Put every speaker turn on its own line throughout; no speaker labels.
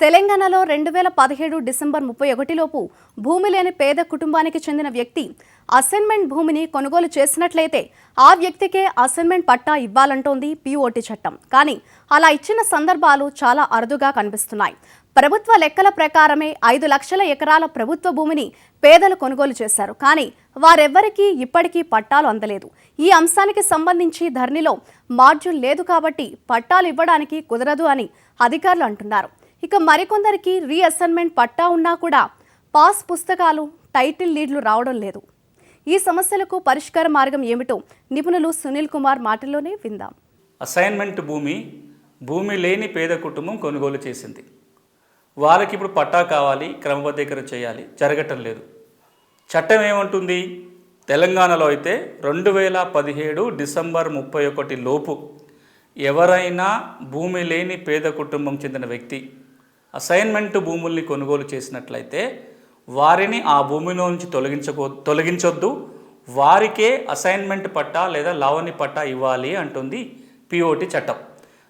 తెలంగాణలో రెండు వేల పదిహేడు డిసెంబర్ ముప్పై ఒకటిలోపు భూమి లేని పేద కుటుంబానికి చెందిన వ్యక్తి అసైన్మెంట్ భూమిని కొనుగోలు చేసినట్లయితే ఆ వ్యక్తికే అసైన్మెంట్ పట్టా ఇవ్వాలంటోంది పీఓటీ చట్టం. కానీ అలా ఇచ్చిన సందర్భాలు చాలా అరుదుగా కనిపిస్తున్నాయి. ప్రభుత్వ లెక్కల ప్రకారమే ఐదు లక్షల ఎకరాల ప్రభుత్వ భూమిని పేదలు కొనుగోలు చేశారు. కానీ వారెవ్వరికీ ఇప్పటికీ పట్టాలు అందలేదు. ఈ అంశానికి సంబంధించి ధరణిలో మార్జుల్ లేదు కాబట్టి పట్టాలు ఇవ్వడానికి కుదరదు అని అధికారులు అంటున్నారు. ఇక మరికొందరికి రీఅసైన్మెంట్ పట్టా ఉన్నా కూడా పాస్ పుస్తకాలు టైటిల్ లీడ్లు రావడం లేదు. ఈ సమస్యలకు పరిష్కార మార్గం ఏమిటో నిపుణులు సునీల్ కుమార్ మాటల్లోనే విందాం.
అసైన్మెంట్ భూమి భూమి లేని పేద కుటుంబం కొనుగోలు చేసింది. వారికి ఇప్పుడు పట్టా కావాలి క్రమబద్ధీకరణ చేయాలి జరగటం లేదు. చట్టం ఏమంటుంది? తెలంగాణలో అయితే రెండు వేల పదిహేడు డిసెంబర్ ముప్పై ఒకటి లోపు ఎవరైనా భూమి లేని పేద కుటుంబం చెందిన వ్యక్తి అసైన్మెంట్ భూముల్ని కొనుగోలు చేసినట్లయితే వారిని ఆ భూమిలో నుంచి తొలగించకో తొలగించొద్దు. వారికే అసైన్మెంట్ పట్టా లేదా లావణి పట్టా ఇవ్వాలి అంటుంది పిఓటి చట్టం.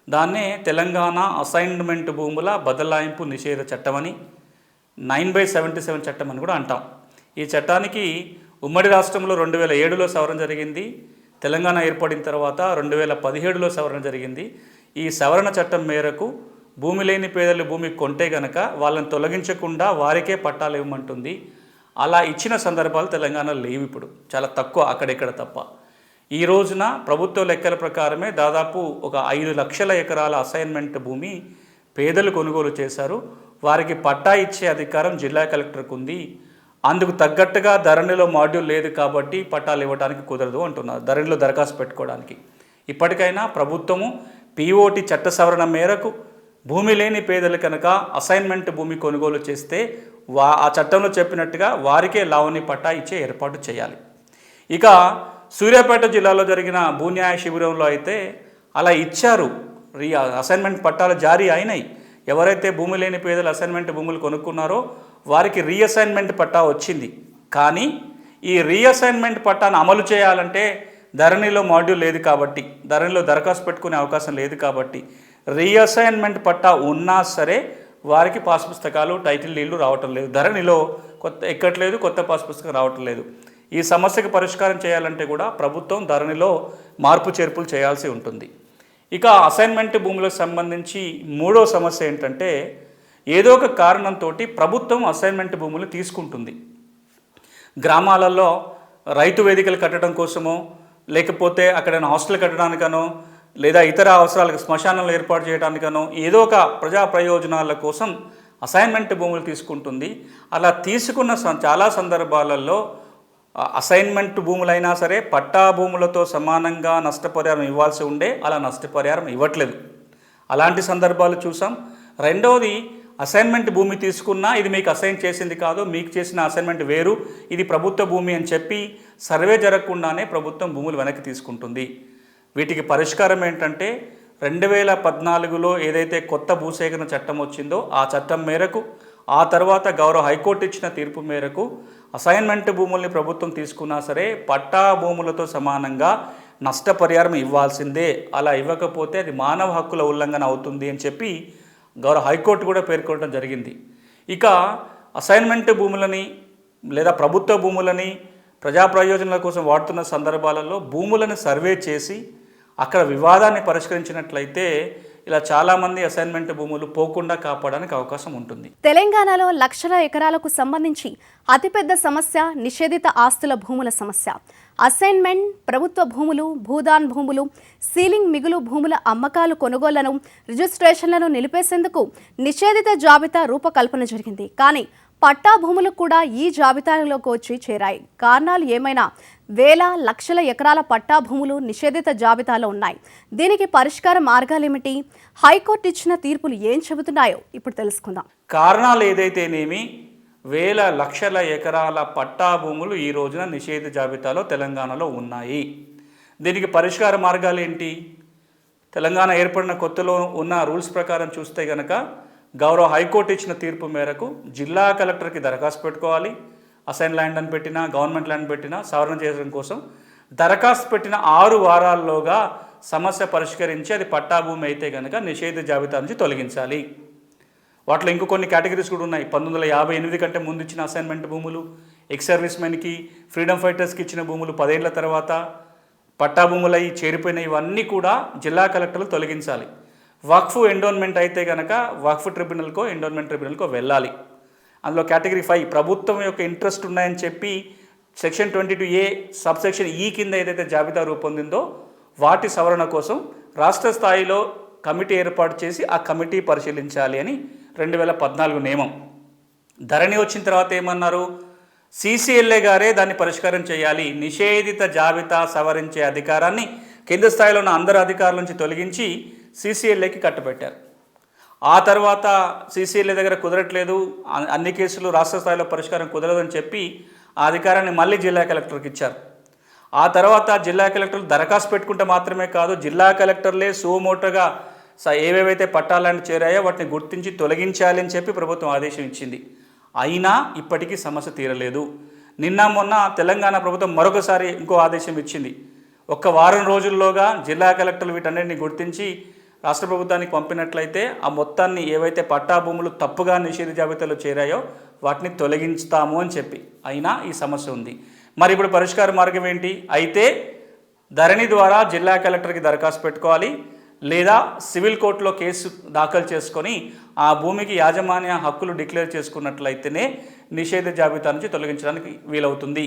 దాన్నే తెలంగాణ అసైన్మెంట్ భూముల బదలాయింపు నిషేధ చట్టం అని నైన్ బై సెవెంటీ సెవెన్ చట్టం అని కూడా అంటాం. ఈ చట్టానికి ఉమ్మడి రాష్ట్రంలో రెండు వేల ఏడులో సవరణ జరిగింది. తెలంగాణ ఏర్పడిన తర్వాత రెండు వేల పదిహేడులో సవరణ జరిగింది. ఈ సవరణ చట్టం మేరకు భూమి లేని పేదలు భూమి కొంటే గనక వాళ్ళని తొలగించకుండా వారికే పట్టాలు ఇవ్వమంటుంది. అలా ఇచ్చిన సందర్భాలు తెలంగాణలో లేవు ఇప్పుడు. చాలా తక్కువ అక్కడెక్కడ తప్ప. ఈ రోజున ప్రభుత్వ లెక్కల ప్రకారమే దాదాపు ఒక ఐదు లక్షల ఎకరాల అసైన్మెంట్ భూమి పేదలు కొనుగోలు చేశారు. వారికి పట్టా ఇచ్చే అధికారం జిల్లా కలెక్టర్కు ఉంది. అందుకు తగ్గట్టుగా ధరణిలో మాడ్యూల్ లేదు కాబట్టి పట్టాలు ఇవ్వడానికి కుదరదు అంటున్నారు ధరణిలో దరఖాస్తు పెట్టుకోవడానికి. ఇప్పటికైనా ప్రభుత్వము పిఓటి చట్ట సవరణ మేరకు భూమి లేని పేదలు కనుక అసైన్మెంట్ భూమి కొనుగోలు చేస్తే వా ఆ చట్టంలో చెప్పినట్టుగా వారికే లావణి పట్టా ఇచ్చే ఏర్పాటు చేయాలి. ఇక సూర్యాపేట జిల్లాలో జరిగిన భూన్యాయ శిబిరంలో అయితే అలా ఇచ్చారు. రీ అసైన్మెంట్ పట్టాలు జారీ అయినాయి. ఎవరైతే భూమి లేని పేదలు అసైన్మెంట్ భూములు కొనుక్కున్నారో వారికి రీఅసైన్మెంట్ పట్టా వచ్చింది. కానీ ఈ రీఅసైన్మెంట్ పట్టాను అమలు చేయాలంటే ధరణిలో మాడ్యూల్ లేదు కాబట్టి ధరణిలో దరఖాస్తు పెట్టుకునే అవకాశం లేదు కాబట్టి రీఅసైన్మెంట్ పట్టా ఉన్నా సరే వారికి పాస్ పుస్తకాలు టైటిల్ నీళ్ళు రావటం లేదు. ధరణిలో కొత్త ఎక్కట్లేదు కొత్త పాస్ పుస్తకం రావటం లేదు. ఈ సమస్యకు పరిష్కారం చేయాలంటే కూడా ప్రభుత్వం ధరణిలో మార్పు చేర్పులు చేయాల్సి ఉంటుంది. ఇక అసైన్మెంట్ భూములకు సంబంధించి మూడో సమస్య ఏంటంటే ఏదో ఒక కారణంతో ప్రభుత్వం అసైన్మెంట్ భూములు తీసుకుంటుంది. గ్రామాలలో రైతు వేదికలు కట్టడం కోసమో లేకపోతే అక్కడ హాస్టల్ కట్టడానికనో లేదా ఇతర అవసరాలకు శ్మశానాలు ఏర్పాటు చేయడానికనో ఏదో ఒక ప్రజా ప్రయోజనాల కోసం అసైన్మెంట్ భూములు తీసుకుంటుంది. అలా తీసుకున్న చాలా సందర్భాలలో అసైన్మెంట్ భూములైనా సరే పట్టా భూములతో సమానంగా నష్టపరిహారం ఇవ్వాల్సి ఉండే అలా నష్టపరిహారం ఇవ్వట్లేదు. అలాంటి సందర్భాలు చూసాం. రెండవది అసైన్మెంట్ భూమి తీసుకున్నా ఇది మీకు అసైన్ చేసింది కాదు మీకు చేసిన అసైన్మెంట్ వేరు. ఇది ప్రభుత్వ భూమి అని చెప్పి సర్వే జరగకుండానే ప్రభుత్వం భూములు వెనక్కి తీసుకుంటుంది. వీటికి పరిష్కారం ఏంటంటే రెండు వేల పద్నాలుగులో ఏదైతే కొత్త భూసేకరణ చట్టం వచ్చిందో ఆ చట్టం మేరకు ఆ తర్వాత గౌరవ హైకోర్టు ఇచ్చిన తీర్పు మేరకు అసైన్మెంట్ భూముల్ని ప్రభుత్వం తీసుకున్నా సరే పట్టా భూములతో సమానంగా నష్టపరిహారం ఇవ్వాల్సిందే. అలా ఇవ్వకపోతే అది మానవ హక్కుల ఉల్లంఘన అవుతుంది అని చెప్పి గౌరవ హైకోర్టు కూడా పేర్కొనడం జరిగింది. ఇక అసైన్మెంట్ భూములని లేదా ప్రభుత్వ భూములని ప్రజా ప్రయోజనాల కోసం వాడుతున్న సందర్భాలలో భూములను సర్వే చేసి అక్కడ వివాదాన్ని పరిష్కరించినట్లయితే ఇలా చాలామంది అసైన్మెంట్ భూములు పోకుండా కాపాడడానికి అవకాశం ఉంటుంది.
తెలంగాణలో లక్షల ఎకరాలకు సంబంధించి అతిపెద్ద సమస్య నిషేధిత ఆస్తుల భూముల సమస్య. అసైన్మెంట్ ప్రభుత్వ భూములు భూదాన్ భూములు సీలింగ్ మిగులు భూముల అమ్మకాలు కొనుగోళ్ళను రిజిస్ట్రేషన్లను నిలిపేసేందుకు నిషేధిత జాబితా రూపకల్పన జరిగింది. కానీ పట్టా భూములు కూడా ఈ జాబితాలోకి వచ్చి చేరాయి. కారణాలు ఏమైనా? వేల లక్షల ఎకరాల పట్టా భూములు నిషేధిత జాబితాలో ఉన్నాయి. దీనికి పరిష్కార మార్గాలేమిటి? హైకోర్టు ఇచ్చిన తీర్పులు ఏం చెబుతున్నాయో ఇప్పుడు తెలుసుకుందాం.
కారణాలు ఏదైతేనేమి? వేల లక్షల ఎకరాల పట్టా భూములు ఈ రోజున నిషేధ జాబితాలో తెలంగాణలో ఉన్నాయి. దీనికి పరిష్కార మార్గాలు ఏంటి తెలంగాణ ఏర్పడిన కొత్తలో ఉన్న రూల్స్ ప్రకారం చూస్తే గనక గౌరవ హైకోర్టు ఇచ్చిన తీర్పు మేరకు జిల్లా కలెక్టర్కి దరఖాస్తు పెట్టుకోవాలి. అసైన్ ల్యాండ్ అని పెట్టినా గవర్నమెంట్ ల్యాండ్ పెట్టినా సవరణ చేయడం కోసం దరఖాస్తు పెట్టిన ఆరు వారాల్లోగా సమస్య పరిష్కరించి అది పట్టా భూమి అయితే కనుక నిషేధ జాబితా నుంచి తొలగించాలి. వాటిలో ఇంకో కొన్ని కేటగిరీస్ కూడా ఉన్నాయి. పంతొమ్మిది వందల యాభై ఎనిమిది కంటే ముందు ఇచ్చిన అసైన్మెంట్ భూములు ఎక్స్ సర్వీస్ మెన్కి ఫ్రీడమ్ ఫైటర్స్కి ఇచ్చిన భూములు పదేళ్ళ తర్వాత పట్టా భూములై చేరిపోయిన ఇవన్నీ కూడా జిల్లా కలెక్టర్లు తొలగించాలి. వక్ఫ్ ఎండోన్మెంట్ అయితే కనుక వక్ఫ్ ట్రిబ్యునల్కో ఎండోన్మెంట్ ట్రిబ్యునల్కో వెళ్ళాలి. అందులో కేటగిరీ ఫైవ్ ప్రభుత్వం యొక్క ఇంట్రెస్ట్ ఉన్నాయని చెప్పి section twenty two A subsection ఈ కింద ఏదైతే జాబితా రూపొందిందో వాటి సవరణ కోసం రాష్ట్ర స్థాయిలో కమిటీ ఏర్పాటు చేసి ఆ కమిటీ పరిశీలించాలి అని రెండు వేల పద్నాలుగు నియమం. ధరణి వచ్చిన తర్వాత ఏమన్నారు? సీసీఎల్ఏ గారే దాన్ని పరిష్కారం చేయాలి. నిషేధిత జాబితా సవరించే అధికారాన్ని కేంద్ర స్థాయిలో ఉన్న అందరు అధికారుల నుంచి తొలగించి సీసీఎల్ఏకి కట్టబెట్టారు. ఆ తర్వాత సీసీఎల్ఏ దగ్గర కుదరట్లేదు. అన్ని కేసులు రాష్ట్ర స్థాయిలో పరిష్కారం కుదరదని చెప్పి ఆ అధికారాన్ని మళ్ళీ జిల్లా కలెక్టర్కి ఇచ్చారు. ఆ తర్వాత జిల్లా కలెక్టర్లు దరఖాస్తు పెట్టుకుంటే మాత్రమే కాదు జిల్లా కలెక్టర్లే సుమోటోగా స ఏవేవైతే పట్టాలని చేరాయో వాటిని గుర్తించి తొలగించాలి అని చెప్పి ప్రభుత్వం ఆదేశం ఇచ్చింది. అయినా ఇప్పటికీ సమస్య తీరలేదు. నిన్న మొన్న తెలంగాణ ప్రభుత్వం మరొకసారి ఇంకో ఆదేశం ఇచ్చింది. ఒక్క వారం రోజుల్లోగా జిల్లా కలెక్టర్లు వీటన్నిటిని గుర్తించి రాష్ట్ర ప్రభుత్వానికి పంపినట్లయితే ఆ మొత్తాన్ని ఏవైతే పట్టా భూములు తప్పుగా నిషేధ జాబితాలో చేరాయో వాటిని తొలగించుతాము అని చెప్పి. అయినా ఈ సమస్య ఉంది. మరి ఇప్పుడు పరిష్కార మార్గం ఏంటి? అయితే ధరణి ద్వారా జిల్లా కలెక్టర్కి దరఖాస్తు పెట్టుకోవాలి. లేదా సివిల్ కోర్టులో కేసు దాఖలు చేసుకొని ఆ భూమికి యాజమాన్య హక్కులు డిక్లేర్ చేసుకున్నట్లయితేనే నిషేధ జాబితా నుంచి తొలగించడానికి వీలవుతుంది.